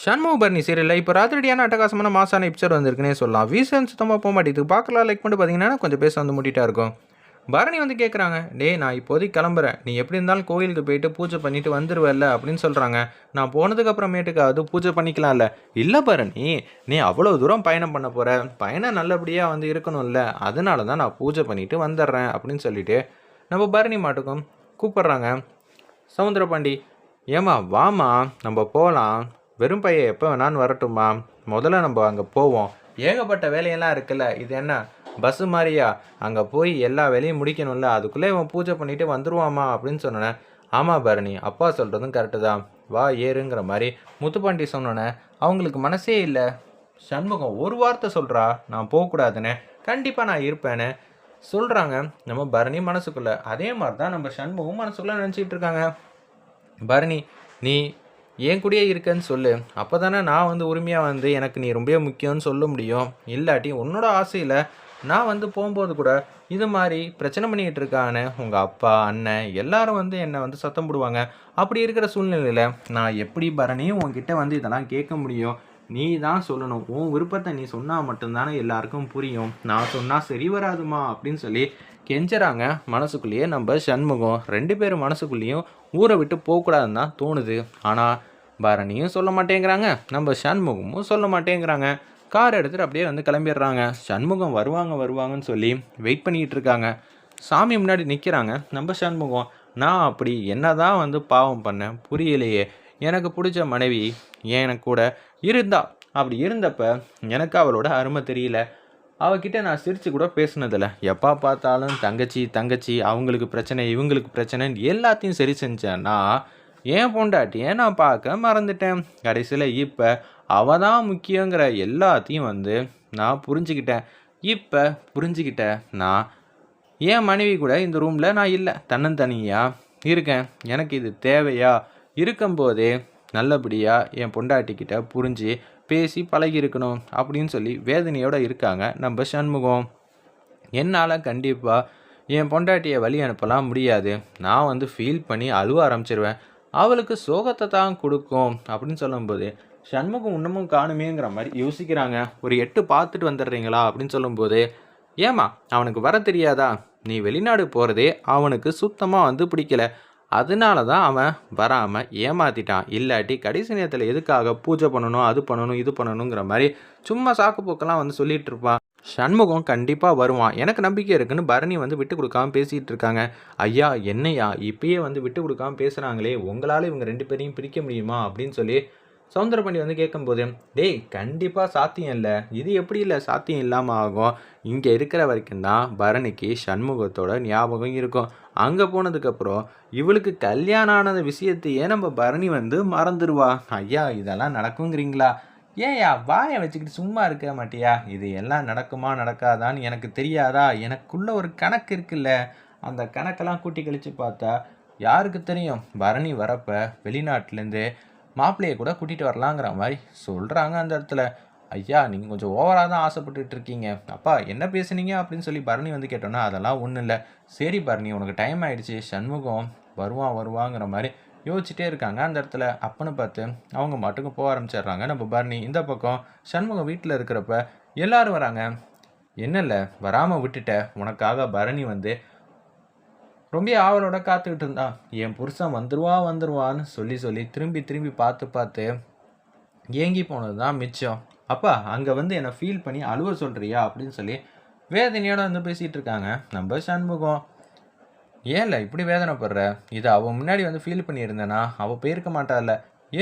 ஷண்முக பர்ணி சீரியலில் இப்போ ராத்திரியான அட்டகாசமான மாசான எபிசோட் வந்திருக்குன்னே சொல்லலாம். வீசன் சுத்தமாக போக மாட்டேங்குது. பார்க்கலாம் லைக் பண்ணி பார்த்தீங்கன்னா கொஞ்சம் பேச வந்து முட்டிட்டா இருக்கும். பரணி வந்து கேட்குறாங்க டேய் நான் இப்போதைக்கு கிளம்புறேன். நீ எப்படி இருந்தாலும் கோயிலுக்கு போயிட்டு பூஜை பண்ணிட்டு வந்துருவல்ல அப்படின்னு சொல்கிறாங்க நான் போனதுக்கு அப்புறமேட்டுக்காவது பூஜை பண்ணிக்கலாம்ல. இல்லை பரணி நீ அவ்வளோ தூரம் பயணம் பண்ண போகிற பயணம் நல்லபடியாக வந்து இருக்கணும்ல. அதனால தான் நான் பூஜை பண்ணிட்டு வந்துடுறேன் அப்படின்னு சொல்லிட்டு நம்ம பரணி மாட்டுக்கும் கூப்பிட்றாங்க. சவுந்தரபாண்டி ஏம்மா வாமா நம்ம போகலாம் வெறும் பையன் எப்போ வேணான்னு வரட்டுமா முதல்ல நம்ம அங்கே போவோம். ஏகப்பட்ட வேலையெல்லாம் இருக்குல்ல. இது என்ன? பஸ்ஸு மாதிரியா? அங்கே போய் எல்லா வேலையும் முடிக்கணும்ல. அதுக்குள்ளே இவன் பூஜை பண்ணிட்டு வந்துடுவாமா அப்படின்னு சொன்னேன் ஆமாம் பரணி அப்பா சொல்கிறதும் கரெக்டு தான். வா ஏறுங்கிற மாதிரி முத்துப்பாண்டி சொன்னோன்னே அவங்களுக்கு மனசே இல்லை. சண்முகம் ஒரு வார்த்தை சொல்கிறா நான் போகக்கூடாதுன்னு. கண்டிப்பாக நான் இருப்பேன்னு சொல்கிறாங்க நம்ம பரணி மனசுக்குள்ளே. அதே மாதிரி தான் நம்ம சண்முகம் மனசுக்குள்ளே நினச்சிட்டு இருக்காங்க. பரணி நீ என் கூடயே இருக்கேன்னு சொல்லு. அப்போ தானே நான் வந்து உரிமையாக வந்து எனக்கு நீ ரொம்ப முக்கியம்னு சொல்ல முடியும். இல்லாட்டி உன்னோட ஆசையில் நான் வந்து போகும்போது கூட இது மாதிரி பிரச்சனை பண்ணிக்கிட்டு இருக்கான்னு உங்கள் அப்பா அண்ணன் எல்லாரும் வந்து என்னை வந்து சத்தம் போடுவாங்க. அப்படி இருக்கிற சூழ்நிலையில் நான் எப்படி பரணியும் உங்ககிட்ட வந்து இதெல்லாம் கேட்க முடியும்? நீ தான் சொல்லணும். உன் விருப்பத்தை நீ சொன்னால் மட்டும்தானே எல்லாருக்கும் புரியும். நான் சொன்னால் சரி வராதுமா அப்படின்னு சொல்லி கெஞ்சறாங்க. மனசுக்குள்ளேயே நம்ம சண்முகம். ரெண்டு பேரும் மனசுக்குள்ளேயும் ஊரை விட்டு போகக்கூடாதுன்னு தான் தோணுது. ஆனால் பரணியும் சொல்ல மாட்டேங்கிறாங்க. நம்ம சண்முகமும் சொல்ல மாட்டேங்கிறாங்க. கார் எடுத்துகிட்டு அப்படியே வந்து கிளம்பிடுறாங்க. சண்முகம் வருவாங்க வருவாங்கன்னு சொல்லி வெயிட் பண்ணிகிட்டு இருக்காங்க. சாமி முன்னாடி நிற்கிறாங்க நம்ம சண்முகம் நான் அப்படி என்னதான் வந்து பாவம் பண்ணேன்? புரியலையே. எனக்கு பிடிச்ச மனைவி ஏன் கூட இருந்தா? அப்படி இருந்தப்ப எனக்கு அவளோட அருமை தெரியல. அவகிட்ட நான் சிரித்து கூட பேசினதில்ல. எப்போ பார்த்தாலும் தங்கச்சி தங்கச்சி அவங்களுக்கு பிரச்சனை இவங்களுக்கு பிரச்சனைன்னு எல்லாத்தையும் சரி செஞ்சேன்னா ஏன் பொண்டாட்டியை நான் பார்க்க மறந்துட்டேன்? கடைசியில் இப்போ அவ தான் முக்கியங்கிற எல்லாத்தையும் வந்து நான் புரிஞ்சுக்கிட்டேன். இப்போ புரிஞ்சுக்கிட்டேன் நான் என் மனைவி கூட இந்த ரூமில் நான் இல்லை. தன்னந்தனியாக இருக்கேன். எனக்கு இது தேவையா? இருக்கும்போதே நல்லபடியாக என் பொண்டாட்டிக்கிட்ட புரிஞ்சு பேசி பழகி இருக்கணும் அப்படின்னு சொல்லி வேதனையோடு இருக்காங்க நம்ம சண்முகம். என்னால் கண்டிப்பாக என் பொண்டாட்டியை வழி அனுப்பலாம் முடியாது. நான் வந்து ஃபீல் பண்ணி அழுவ ஆரம்பிச்சிருவேன். அவளுக்கு சோகத்தை தான் கொடுக்கும் அப்படின்னு சொல்லும்போது சண்முகம் இன்னமும் காணுமேங்கிற மாதிரி யோசிக்கிறாங்க. ஒரு எட்டு பார்த்துட்டு வந்துடுறீங்களா அப்படின்னு சொல்லும்போது ஏமா அவனுக்கு வர தெரியாதா? நீ வெளிநாடு போகிறதே அவனுக்கு சுத்தமாக வந்து பிடிக்கல. அதனால தான் அவன் வராமல் ஏமாத்திட்டான். இல்லாட்டி கடைசி நேரத்தில் எதுக்காக பூஜை பண்ணணும் அது பண்ணணும் இது பண்ணணுங்கிற மாதிரி சும்மா சாக்கு போக்கெல்லாம் வந்து சொல்லிட்டு இருப்பான். சண்முகம் கண்டிப்பாக வருவான். எனக்கு நம்பிக்கை இருக்குன்னு பரணி வந்து விட்டு கொடுக்காம பேசிகிட்டு இருக்காங்க. ஐயா என்னையா? இப்பயே வந்து விட்டு கொடுக்காம பேசுகிறாங்களே உங்களால் இவங்க ரெண்டு பேரையும் பிரிக்க முடியுமா? அப்படின்னு சொல்லி சௌந்தரபண்டி வந்து கேட்கும்போது டேய் கண்டிப்பாக சாத்தியம் இல்லை. இது எப்படி இல்லை? சாத்தியம் இல்லாமல் ஆகும். இங்கே இருக்கிற வரைக்கும் தான் பரணிக்கு சண்முகத்தோட ஞாபகம் இருக்கும். அங்கே போனதுக்கப்புறம் இவளுக்கு கல்யாணம் ஆனது விஷயத்தையே நம்ம பரணி வந்து மறந்துடுவா ஐயா இதெல்லாம் நடக்குங்கிறீங்களா? ஏயா வாயை வச்சுக்கிட்டு சும்மா இருக்க மாட்டியா? இது எல்லாம் நடக்குமா நடக்காதான்னு எனக்கு தெரியாதா? எனக்குள்ள ஒரு கணக்கு இருக்குல்ல. அந்த கணக்கெல்லாம் கூட்டி கழித்து பார்த்தா யாருக்கு தெரியும்? பரணி வரப்போ வெளிநாட்டிலேருந்து மாப்பிள்ளையை கூட கூட்டிகிட்டு வரலாங்கிற மாதிரி சொல்கிறாங்க அந்த இடத்துல. ஐயா நீங்கள் கொஞ்சம் ஓவராக தான் ஆசைப்பட்டுட்டு இருக்கீங்க. அப்பா என்ன பேசுனீங்க? அப்படின்னு சொல்லி பரணி வந்து கேட்டோன்னா அதெல்லாம் ஒன்றும் இல்லை. சரி பரணி உனக்கு டைம் ஆயிடுச்சு. சண்முகம் வருவான் வருவாங்கிற மாதிரி யோசிச்சுட்டே இருக்காங்க. அந்த இடத்துல அப்பன்னு பார்த்து அவங்க மட்டுக்கும் போக ஆரம்பிச்சிடுறாங்க. நம்ம பரணி இந்த பக்கம் சண்முகம் வீட்டில் இருக்கிறப்ப எல்லாரும் வராங்க. என்னல்ல வராமல் விட்டுட்ட. உனக்காக பரணி வந்து ரொம்ப ஆவலோட காத்துக்கிட்டு இருந்தான் என் புருஷன் வந்துடுவா வந்துடுவான்னு சொல்லி சொல்லி திரும்பி திரும்பி பார்த்து பார்த்து ஏங்கி போனது தான் மிச்சம். அப்பா அங்கே வந்து என்னை ஃபீல் பண்ணி அழுவ சொல்கிறியா அப்படின்னு சொல்லி வேதனையோடு வந்து பேசிகிட்டு இருக்காங்க. நம்ம சண்முகம். ஏன்ல இப்படி வேதனைப்படுற? இது அவள் முன்னாடி வந்து ஃபீல் பண்ணியிருந்தேன்னா அவள் போயிருக்க மாட்டாள்ல.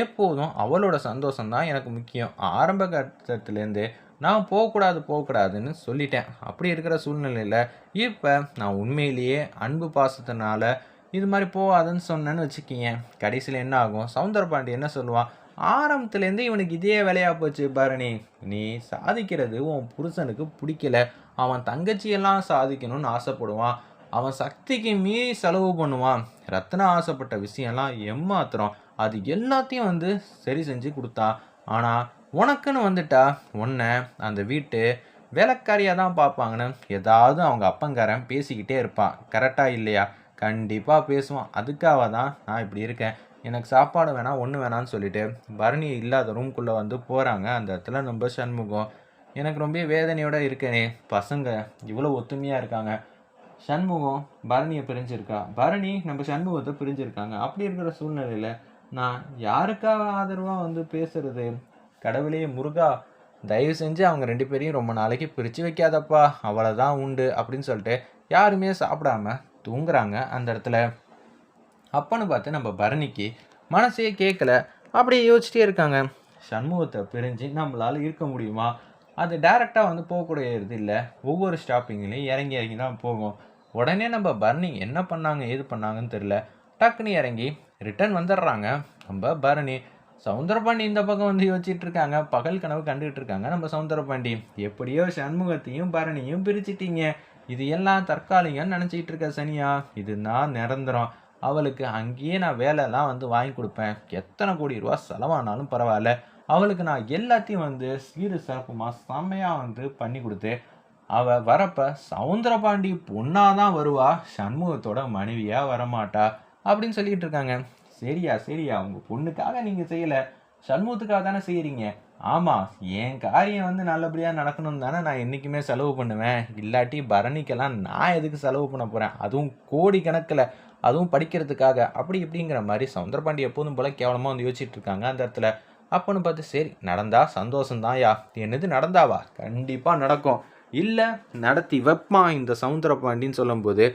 எப்போதும் அவளோட சந்தோஷம் தான் எனக்கு முக்கியம். ஆரம்ப கட்டத்துலேருந்தே நான் போகக்கூடாது போகக்கூடாதுன்னு சொல்லிட்டேன். அப்படி இருக்கிற சூழ்நிலையில் இப்போ நான் உண்மையிலேயே அன்பு பாசத்தினால இது மாதிரி போகாதுன்னு சொன்னேன்னு வச்சுக்கிங்க கடைசியில் என்ன ஆகும்? சவுந்தர பாண்டி என்ன சொல்லுவான்? ஆரம்பத்துலேருந்து இவனுக்கு இதே வேலையாக போச்சு பரணி. நீ சாதிக்கிறது உன் புருஷனுக்கு பிடிக்கல. அவன் தங்கச்சியெல்லாம் சாதிக்கணும்னு ஆசைப்படுவான். அவன் சக்திக்கு மீறி செலவு பண்ணுவான். ரத்னா ஆசைப்பட்ட விஷயம்லாம் எம்மாத்திரம் அது எல்லாத்தையும் வந்து சரி செஞ்சு கொடுத்தா. ஆனால் உனக்குன்னு வந்துட்டா உன்னை அந்த வீட்டு வேலைக்காரியாக தான் பார்ப்பாங்கன்னு ஏதாவது அவங்க அப்பங்காரன் பேசிக்கிட்டே இருப்பான். கரெக்டாக இல்லையா? கண்டிப்பாக பேசுவான். அதுக்காக தான் நான் இப்படி இருக்கேன். எனக்கு சாப்பாடு வேணாம் ஒன்று வேணான்னு சொல்லிட்டு பரணி இல்லாத ரூம்குள்ளே வந்து போகிறாங்க அந்த இடத்துல நம்ம சண்முகம். எனக்கு ரொம்ப வேதனையோட இருக்கேனே பசங்க இவ்வளோ ஒத்துமையாக இருக்காங்க. சண்முகம் பரணியை பிரிஞ்சிருக்கா? பரணி நம்ம சண்முகத்தை பிரிஞ்சிருக்காங்க. அப்படி இருக்கிற சூழ்நிலையில் நான் யாருக்காக ஆதரவாக வந்து பேசுறது? கடவுளே முருகா தயவு செஞ்சு அவங்க ரெண்டு பேரையும் ரொம்ப நாளைக்கு பிரித்து வைக்காதப்பா. அவ்வளோதான் உண்டு அப்படின்னு சொல்லிட்டு யாருமே சாப்பிடாம தூங்குறாங்க அந்த இடத்துல. அப்பன்னு பார்த்து நம்ம பரணிக்கு மனசே கேட்கல அப்படியே யோசிச்சிட்டே இருக்காங்க. சண்முகத்தை பிரிஞ்சு நம்மளால் இருக்க முடியுமா? அது டைரெக்டாக வந்து போகக்கூடியது இல்லை. ஒவ்வொரு ஸ்டாப்பிங்லேயும் இறங்கி இறங்கி தான் போகும். உடனே நம்ம பரணி என்ன பண்ணாங்க ஏது பண்ணாங்கன்னு தெரில டக்குன்னு இறங்கி ரிட்டர்ன் வந்துடுறாங்க. நம்ம பரணி சவுந்தரபாண்டி இந்த பக்கம் வந்து யோசிச்சுட்டு இருக்காங்க. பகல் கனவு கண்டுகிட்டு இருக்காங்க நம்ம சவுந்தரபாண்டி. எப்படியோ சண்முகத்தையும் பரணியும் பிரிச்சிட்டீங்க. இது எல்லாம் தற்காலிகம்னு நினச்சிக்கிட்டு இருக்க சனியா. இது நான் நிரந்தரம். அவளுக்கு அங்கேயே நான் வேலைலாம் வந்து வாங்கி கொடுப்பேன். எத்தனை கோடி ரூபா செலவானாலும் பரவாயில்ல. அவளுக்கு நான் எல்லாத்தையும் வந்து சீரு சிறப்புமா செம்மையாக வந்து பண்ணி கொடுத்து அவ வரப்ப சவுந்தரபாண்டி பொண்ணாக தான் வருவா. சண்முகத்தோட மனைவியா வரமாட்டா அப்படின்னு சொல்லிட்டு இருக்காங்க. சரியா சரியா உங்க பொண்ணுக்காக நீங்க செய்யல. சண்முகத்துக்காக தானே செய்யறீங்க. ஆமா என் காரியம் வந்து நல்லபடியா நடக்கணும் தானே நான் என்னைக்குமே செலவு பண்ணுவேன். இல்லாட்டி பரணிக்கெல்லாம் நான் எதுக்கு செலவு பண்ண போறேன்? அதுவும் கோடி கணக்கில். அதுவும் படிக்கிறதுக்காக அப்படி இப்படிங்கிற மாதிரி சவுந்தரபாண்டி எப்போதும் போல கேவலமாக வந்து யோசிச்சுட்டு இருக்காங்க அந்த இடத்துல. அப்போன்னு பார்த்து சரி நடந்தா சந்தோஷம்தான்யா என்னது நடந்தாவா? கண்டிப்பாக நடக்கும். இல்லை நடத்தி வைப்பான் இந்த சவுந்தரபாண்டின்னு சொல்லும்போது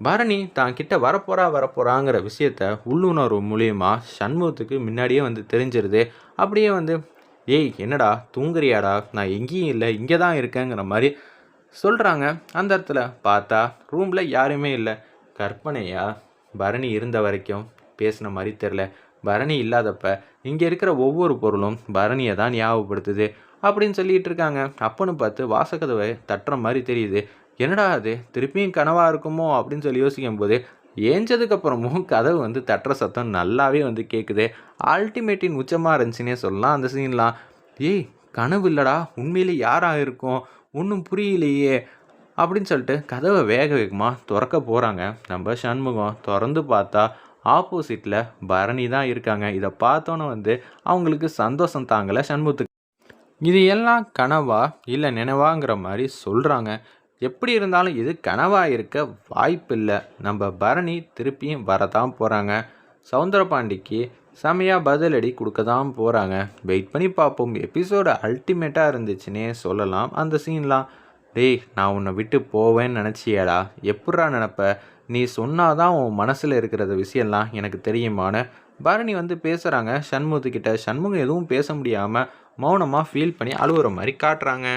பரணி தான் கிட்ட வரப்போறா வரப்போறாங்கிற விஷயத்த உள்ளுணர்வு மூலியமாக சண்முகத்துக்கு முன்னாடியே வந்து தெரிஞ்சிருது. அப்படியே வந்து ஏய் என்னடா தூங்குறியாடா? நான் எங்கேயும் இல்லை இங்கே தான் இருக்கேங்கிற மாதிரி சொல்கிறாங்க அந்த இடத்துல பார்த்தா ரூமில் யாருமே இல்லை. கற்பனையா? பரணி இருந்த வரைக்கும் பேசின மாதிரி தெரில பரணி இல்லாதப்ப இங்கே இருக்கிற ஒவ்வொரு பொருளும் பரணியை தான் ஞாபகப்படுத்துது அப்படின்னு சொல்லிட்டு இருக்காங்க. அப்பன்னு பார்த்து வாசக்கதவை தட்டுற மாதிரி தெரியுது. என்னடா அது? திருப்பியும் கனவாக இருக்குமோ? அப்படின்னு சொல்லி யோசிக்கும் போது ஏஞ்சதுக்கப்புறமும் கதவு வந்து தட்டுற சத்தம் நல்லாவே வந்து கேட்குது அல்டிமேட்டின் உச்சமாக இருந்துச்சுன்னே சொல்லலாம் அந்த சீன்லாம் ஏய் கனவு இல்லடா. உண்மையிலே யாராக இருக்கும்? ஒன்றும் புரியலையே. அப்படின்னு சொல்லிட்டு கதவை வேக வேகமாக திறக்க போகிறாங்க நம்ம சண்முகம் திறந்து பார்த்தா ஆப்போசிட்டில் பரணி தான் இருக்காங்க. இதை பார்த்தோன்னே வந்து அவங்களுக்கு சந்தோஷம் தாங்கலை சண்முகத்துக்கு. இது எல்லாம் கனவா இல்லை நினைவாங்கிற மாதிரி சொல்கிறாங்க எப்படி இருந்தாலும் இது கனவாக இருக்க வாய்ப்பில்லை. நம்ம பரணி திருப்பியும் வரதான் போகிறாங்க சவுந்தரபாண்டிக்கு செமையாக பதிலடி கொடுக்க தான் போகிறாங்க வெயிட் பண்ணி பார்ப்போம். எபிசோடு அல்டிமேட்டாக இருந்துச்சுன்னே சொல்லலாம். அந்த சீன்லாம் டேய் நான் உன்னை விட்டு போவேன்னு நினச்சியடா. எப்பட்றா நினப்ப? நீ சொன்னாதான் உன் மனசில் இருக்கிறத விஷயம்லாம் எனக்கு தெரியுமான பரணி வந்து பேசுகிறாங்க சண்முகத்துக்கிட்ட சண்முகம் எதுவும் பேச முடியாமல் மௌனமாக ஃபீல் பண்ணி அழுகுற மாதிரி காட்டுறாங்க.